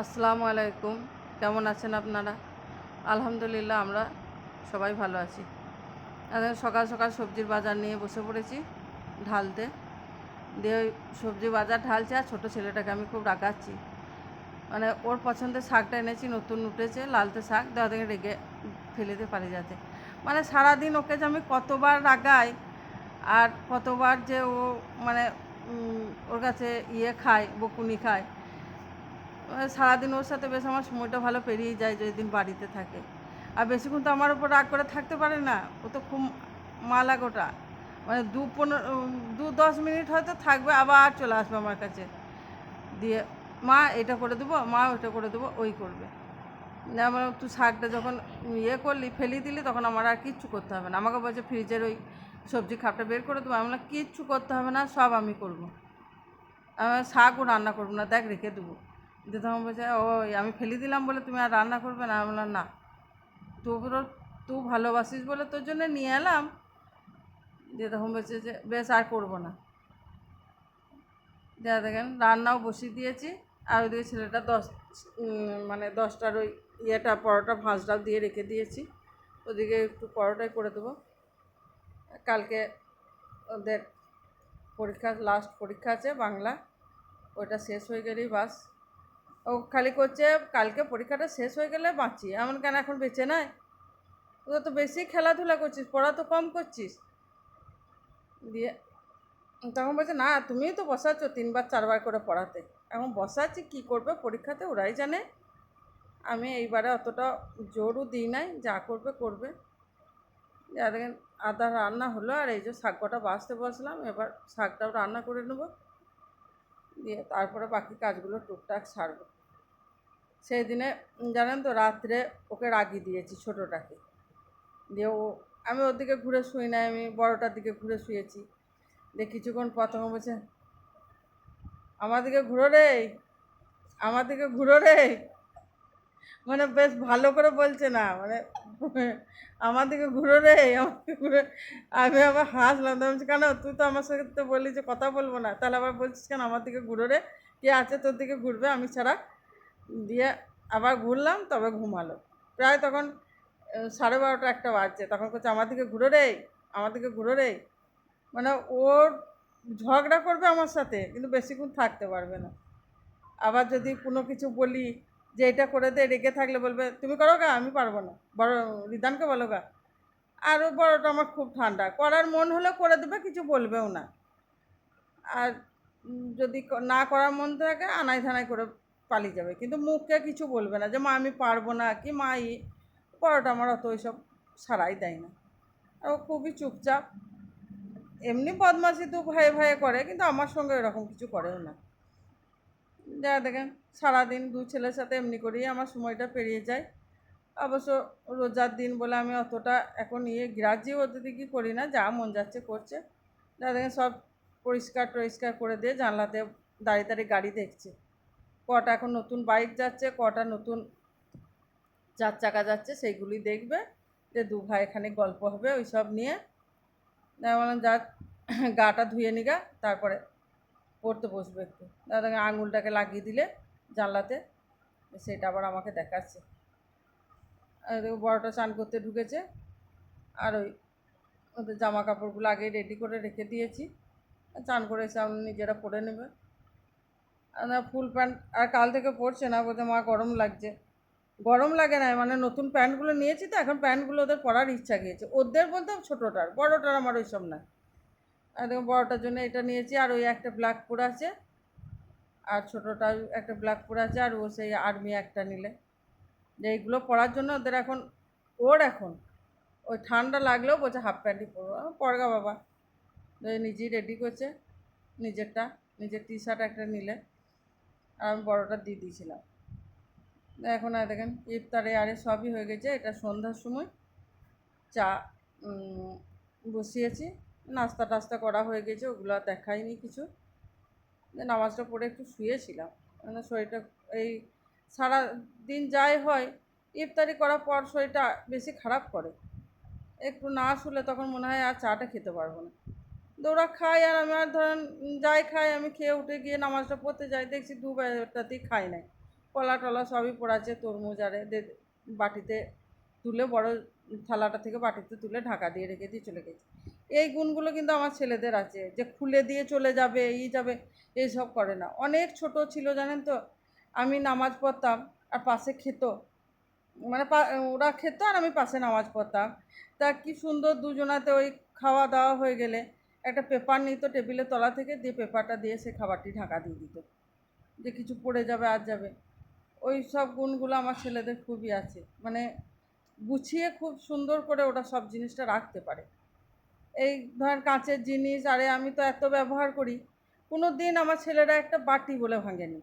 আসসালামু আলাইকুম। কেমন আছেন আপনারা? আলহামদুলিল্লাহ, আমরা সবাই ভালো আছি। সকাল সকাল সবজির বাজার নিয়ে বসে পড়েছি ঢালতে। দিয়ে ওই সবজি বাজার ঢালছে আর ছোটো ছেলেটাকে আমি খুব রাগাচ্ছি। মানে ওর পছন্দের শাকটা এনেছি, নতুন উঠেছে, লালতে শাক, দেওয়া থেকে রেগে ফেলে দিতে পারি যাতে। মানে সারাদিন ওকে যে আমি কতবার রাগাই আর কতবার যে ও মানে ওর কাছে ইয়ে খায়, বকুনি খায় সারাদিন ওর সাথে বেশ আমার সময়টা ভালো পেরিয়ে যায় যেদিন বাড়িতে থাকে। আর বেশিক্ষণ তো আমার উপর রাগ করে থাকতে পারে না, ও তো খুব মালা গোটা। মানে দু পনেরো দু দশ মিনিট হয়তো থাকবে, আবার চলে আসবে আমার কাছে। দিয়ে মা এটা করে দেবো, মা ওটা করে দেবো, ওই করবে। যেমন তুই শাকটা যখন ইয়ে করলি ফেলি দিলি, তখন আমার আর কিচ্ছু করতে হবে না। আমাকে বলছে, ফ্রিজের ওই সবজি খাপটা বের করে দেবো। আমি কিচ্ছু করতে হবে না, সব আমি করব। আমি শাকও রান্না করব না, দেখ রেখে দেবো। তখন বলছে, ও আমি ফেলে দিলাম বলে তুমি আর রান্না করবে না। বললাম, না তোরও তুই ভালোবাসিস বলে তোর জন্য নিয়ে এলাম। তখন বলছে যে, বেশ, আর করব না। দেয়া দেখেন, রান্নাও বসিয়ে দিয়েছি আর ওইদিকে ছেলেটা দশ মানে দশটার ওই ইয়েটা, পরোটা, ভাঁজটাও দিয়ে রেখে দিয়েছি। ওদিকে একটু পরোটাই করে দেবো। কালকে ওদের পরীক্ষা লাস্ট পরীক্ষা আছে বাংলা, ওটা শেষ হয়ে গেলেই বাস। ও খালি করছে, কালকে পরীক্ষাটা শেষ হয়ে গেলে বাঁচি। এমন কেন এখন বেঁচে নাই? তো তো বেশি খেলাধুলা করছিস, পড়া তো কম করছিস। দিয়ে তখন বলছে, না তুমিও তো বসাচ্ছ তিনবার, চারবার করে পড়াতে। এখন বসাচ্ছি, কী করবে পরীক্ষাতে, ওরাই জানে। আমি এইবারে অতটা জোরও দিই নাই, যা করবে করবে। আদা রান্না হলো, আর এই যে শাক কটা বাছতে বসলাম, এবার শাকটাও রান্না করে নেব। দিয়ে তারপরে বাকি কাজগুলো টুকটাক ছাড়ব সেই দিনে জানেন তো, রাত্রে ওকে রাগি দিয়েছি ছোটোটাকে। দিয়ে ও, আমি ওর দিকে ঘুরে শুই নাই, আমি বড়টার দিকে ঘুরে শুয়েছি। দিয়ে কিছুক্ষণ প্রথমে বলছে, আমার দিকে ঘুরো রে, আমার দিকে ঘুরো রে। মানে বেশ ভালো করে বলছে না মানে আমার দিকে ঘুরো রে ঘুরে। আমি আবার হাসলাম তো বলছি, কেন? তুই তো আমার সাথে তো বললি যে কথা বলব না। তাহলে আবার বলছিস কেন? আমার দিকে ঘুরো রে। কে আছে তোর দিকে ঘুরবে? আমি ছাড়া। দিয়ে আবার ঘুরলাম তবে ঘুমালো। প্রায় তখন সাড়ে বারোটা একটা বাজছে। তখন করছে আমার দিকে ঘুরো রে আমার দিকে ঘুরো রে। মানে ওর ঝগড়া করবে আমার সাথে কিন্তু বেশিক্ষণ থাকতে পারবে না। আবার যদি কোনো কিছু বলি যে এটা করে দে, রেগে থাকলে বলবে, তুমি করো গা, আমি পারব না। বড়, রিদানকে বলো গা। আর ও বড়টা আমার খুব ঠান্ডা। করার মন হলে করে দেবে, কিছু বলবেও না। আর যদি না করার মন থাকে, আনাই ধানাই করে পালিয়ে যাবে। কিন্তু মুখকে কিছু বলবে না যে, মা, আমি পারব না কি মা ই বড়টা আমার অত ওইসব সারাই দেয় না। ও খুবই চুপচাপ। এমনি বদমাশি তো ভয়ে ভয়ে করে, কিন্তু আমার সঙ্গে এরকম কিছু করেও না। যা দেখেন, সারাদিন দু ছেলের সাথে এমনি করেই আমার সময়টা পেরিয়ে যায়। অবশ্য রোজার দিন বলে আমি অতটা এখন ইয়ে গ্রাহ্য অতিথি করি না, যা মন যাচ্ছে করছে। যা দেখেন, সব পরিষ্কার টরিষ্কার করে দিয়ে জানলাতে দাঁড়িয়ে দাঁড়িয়ে গাড়ি দেখছে। কটা এখন নতুন বাইক যাচ্ছে, কটা নতুন চার চাকা যাচ্ছে, সেইগুলি দেখবে। যে দু ভাই এখানে গল্প হবে ওই সব নিয়ে বললাম, যা গাটা ধুয়ে নিগা, তারপরে পড়তে বসবে একটু। দাদা আঙুলটাকে লাগিয়ে দিলে জানলাতে, সেটা আবার আমাকে দেখাচ্ছে। আর বড়টা চান করতে ঢুকেছে। আর ওই ওদের জামা কাপড়গুলো আগেই রেডি করে রেখে দিয়েছি। চান করে এসে আমি নিজেরা পরে নেবে। আর ফুল প্যান্ট আর কাল থেকে পরছে না বলতে মা, গরম লাগছে। গরম লাগে না মানে নতুন প্যান্টগুলো নিয়েছি তো, এখন প্যান্টগুলো ওদের পরার ইচ্ছা গিয়েছে। ওদের বলতে ছোটোটার, বড়োটার আমার ওইসব না দেখুন বড়োটার জন্য এটা নিয়েছি, আর ওই একটা ব্ল্যাক পুর আছে। আর ছোটোটা একটা ব্ল্যাক পুর আছে, আর ও সেই আর্মি একটা নিলে। যে এইগুলো পরার জন্য ওদের এখন, ওর এখন, ওই ঠান্ডা লাগলেও বলছে হাফ প্যান্টই পরবো। পরগা বাবা। নিজেই রেডি করছে, নিজেরটা, নিজের টি শার্ট একটা নিলে। আর আমি বড়োটা দিয়ে দিয়েছিলাম। এখন আর দেখেন, ইফতারে আরে সবই হয়ে গেছে, এটা সন্ধ্যার সময় চা বসিয়েছি। নাস্তা টাস্তা করা হয়ে গেছে, ওগুলো আর দেখাইনি কিছু। নামাজটা পড়ে একটু শুয়েছিলাম। মানে শরীরটা এই সারা দিন যাই হয়, ইফতারি করার পর শরীরটা বেশি খারাপ করে। একটু না শুলে তখন মনে হয় আর চাটা খেতে পারব না। ওরা খায় আর আমার ধরেন যাই খাই, আমি খেয়ে উঠে গিয়ে নামাজটা পড়তে যাই, দেখছি দু বেলাতেই খাই নাই। কলা টলা সবই পড়াচ্ছে তরমুজ আরে বাটিতে তুলে বড় থালাটা থেকে বাটিতে তুলে ঢাকা দিয়ে রেখে দিয়ে চলে গেছে। এই গুণগুলো কিন্তু আমার ছেলেদের আছে, যে খুলে দিয়ে চলে যাবে এই যাবে এইসব করে না। অনেক ছোট ছিল, জানেন তো? আমি নামাজ পড়তাম, আর পাশে খেত। মানে ওরা খেত আর আমি পাশে নামাজ পড়তাম। তা কি সুন্দর দুজনাতে ওই খাওয়া দাওয়া হয়ে গেলে একটা পেপার নিত টেবিলের তলা থেকে, দিয়ে পেপারটা দিয়ে সে খাবারটি ঢাকা দিয়ে দিত। যে কিছু পড়ে যাবে আর যাবে। ওই সব গুণগুলো আমার ছেলেদের খুবই আছে। মানে গুছিয়ে খুব সুন্দর করে ওরা সব জিনিসটা রাখতে পারে। এই ধর কাঁচের জিনিস, আরে আমি তো এত ব্যবহার করি। কোনো দিন আমার ছেলেরা একটা বাটি বলে ভাঙেনি।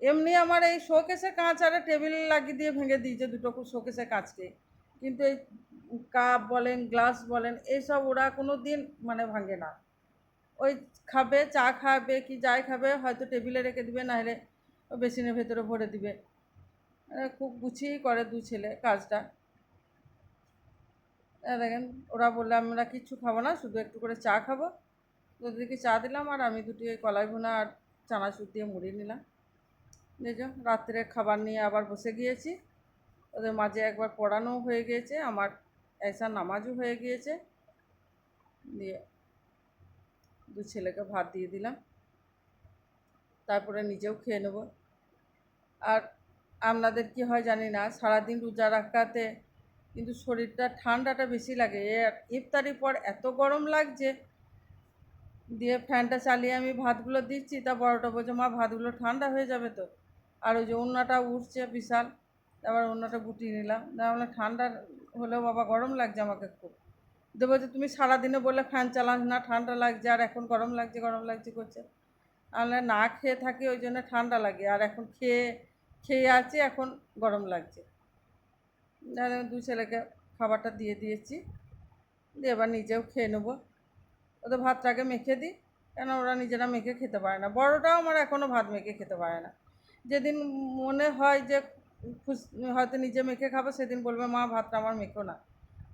এমনি আমার এই শোকেসে কাঁচ আরে টেবিল লাগিয়ে দিয়ে ভেঙে দিয়েছে দুটো শোকেসে কাঁচকে। কিন্তু এই কাপ বলেন, গ্লাস বলেন এইসব ওরা কোনো দিন মানে ভাঙে না। ওই খাবে, চা খাবে, কি যাই খাবে, হয়তো টেবিলে রেখে দিবে, নাহলে বেসিনের ভেতরে ভরে দিবে। মানে খুব গুছিয়েই করে দু ছেলে কাজটা। দেখেন, ওরা বললে, আমরা কিচ্ছু খাব না, শুধু একটু করে চা খাব। তো ওদেরকে চা দিলাম, আর আমি দুটি ওই কলাই ভুনা আর চানাচুর দিয়ে মুড়ি নিলাম। দেখো রাত্রে খাবার নিয়ে আবার বসে গিয়েছি। ওদের মাঝে একবার পড়ানো হয়ে গিয়েছে, আমার এসা নামাজও হয়ে গিয়েছে। দিয়ে দু ছেলেকে ভাত দিয়ে দিলাম। তারপরে নিজেও খেয়ে নেব। আর আপনাদের কি হয় জানি না, সারাদিন রোজা রাখাতে কিন্তু শরীরটা ঠান্ডাটা বেশি লাগে। আর ইফতারির পর এত গরম লাগছে দিয়ে ফ্যানটা চালিয়ে আমি ভাতগুলো দিচ্ছি, তা বড়টা বলছে, মা, ভাতগুলো ঠান্ডা হয়ে যাবে তো। আর ওই যে অন্যটা উঠছে বিশাল আবার অন্যটা গুটিয়ে নিলাম। বললাম ঠান্ডা হলেও বাবা গরম লাগছে আমাকে খুব। দিয়ে বলছে, তুমি সারাদিনে বলে ফ্যান চালাস না, ঠান্ডা লাগছে, আর এখন গরম লাগছে গরম লাগছে করছে। আমরা না খেয়ে থাকি, ওই জন্য ঠান্ডা লাগে, আর এখন খেয়ে খেয়ে আছি, এখন গরম লাগছে। দু ছেলেকে খাবারটা দিয়ে দিয়েছি। দিয়ে এবার নিজেও খেয়ে নেব। ওদের ভাতটাকে মেখে দিই, কেন ওরা নিজেরা মেখে খেতে পারে না। বড়টাও আমার এখনও ভাত মেখে খেতে পারে না। যেদিন মনে হয় যে খুশ, হয়তো নিজে মেখে খাব, সেদিন বলবে, মা, ভাতটা আমার মেখো না।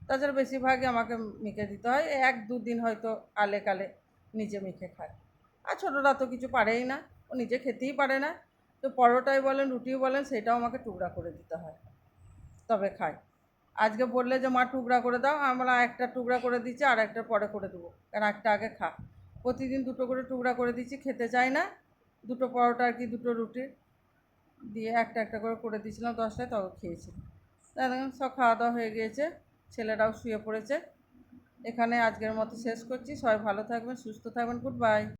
তাছাড়া বেশিরভাগই আমাকে মেখে দিতে হয়। এক দুদিন হয়তো আলে কালে নিজে মেখে খায়। আর ছোটোরা তো কিছু পারেই না। ও নিজে খেতেই পারে না। তো পরোটাই বলেন, রুটিও বলেন, সেটাও আমাকে টুকরা করে দিতে হয়। তবে খায় আজকে বললে যে, মা, টুকরা করে দাও। আমরা একটা টুকরা করে দিচ্ছি, আর একটা পরে করে দেবো। কারণ একটা আগে খা। প্রতিদিন দুটো করে টুকরা করে দিচ্ছি, খেতে চায় না। দুটো পরোটা আর কি, দুটো রুটি দিয়ে একটা একটা করে করে দিয়েছিলাম, দশটায় তবে খেয়েছি। তা দেখুন, সব খাওয়া দাওয়া হয়ে গিয়েছে, ছেলেরাও শুয়ে পড়েছে। এখানে আজকের মতো শেষ করছি। সবাই ভালো থাকবেন, সুস্থ থাকবেন। Good bye.